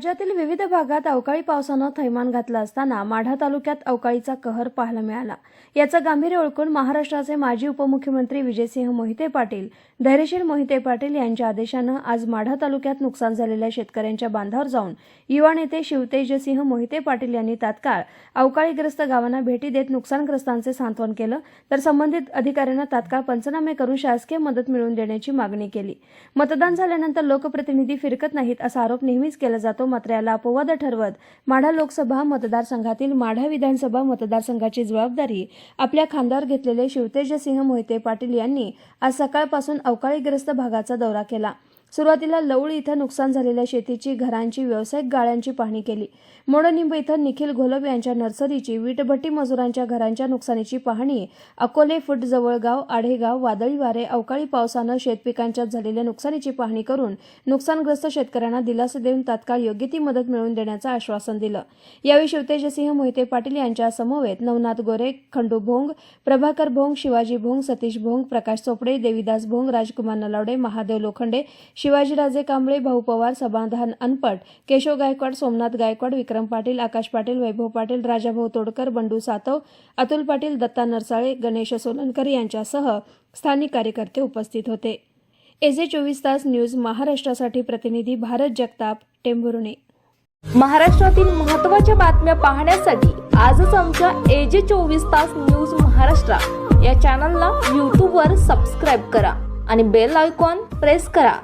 राज्यातील विविध भागात अवकाळी पावसानं थैमान घातलं असताना माढा तालुक्यात अवकाळीचा कहर पाहायला मिळाला. याचं गांभीर्य ओळखून महाराष्ट्राचे माजी उपमुख्यमंत्री विजयसिंह मोहिते पाटील धैर्यशील मोहिते पाटील यांच्या आदेशानं आज माढा तालुक्यात नुकसान झालेल्या शेतकऱ्यांच्या बांधावर जाऊन युवा नेते शिवतेजसिंह मोहिते पाटील यांनी तात्काळ अवकाळीग्रस्त गावांना भेटी देत नुकसानग्रस्तांचे सांत्वन केलं. तर संबंधित अधिकाऱ्यांना तात्काळ पंचनामे करून शासकीय मदत मिळवून देण्याची मागणी केली. मतदान झाल्यानंतर लोकप्रतिनिधी फिरकत नाहीत असा आरोप नेहमीच केला जातो. मात्र याला अपवाद ठरवत माढा लोकसभा मतदारसंघातील माढा विधानसभा मतदारसंघाची जबाबदारी आपल्या खांद्यावर घेतलेले शिवतेजसिंह मोहिते पाटील यांनी आज सकाळपासून अवकाळीग्रस्त भागाचा दौरा केला. सुरुवातीला लवळी इथं नुकसान झालेल्या शेतीची घरांची व्यावसायिक गाळ्यांची पाहणी केली. मोडनिंब इथं निखिल घोलप यांच्या नर्सरीची वीटभट्टी मजुरांच्या घरांच्या नुकसानीची पाहणी अकोले फुट जवळगाव आढेगाव वादळी वारे अवकाळी पावसानं शेतपिकांच्या झालेल्या नुकसानीची पाहणी करून नुकसानग्रस्त शेतकऱ्यांना दिलासा देऊन तात्काळ योग्य ती मदत मिळवून देण्याचं आश्वासन दिलं. यावेळी शिवतेजसिंह मोहिते पाटील यांच्या समवेत नवनाथ गोरे खंडू भोंग प्रभाकर भोंग शिवाजी भोंग सतीश भोंग प्रकाश चोपडे देविदास भोंग राजकुमार नलावडे महादेव लोखंडे शिवाजीराजे कांबळे भाऊ पवार समाधान अनपट केशव गायकवाड सोमनाथ गायकवाड विक्रम पाटील आकाश पाटील वैभव पाटील राजाभाऊ तोडकर बंडू सातव अतुल पाटील दत्ता नरसाळे गणेश सोलनकर यांच्यासह स्थानिक कार्यकर्ते उपस्थित होते. एजे चोवीस तास न्यूज महाराष्ट्रासाठी प्रतिनिधी भारत जगताप टेंभुर्णे. महाराष्ट्रातील महत्त्वाच्या बातम्या पाहण्यासाठी आजच आमच्या एजे चोवीस तास न्यूज महाराष्ट्र या चॅनलला यूट्यूबवर सबस्क्राईब करा आणि बेल आयकॉन प्रेस करा.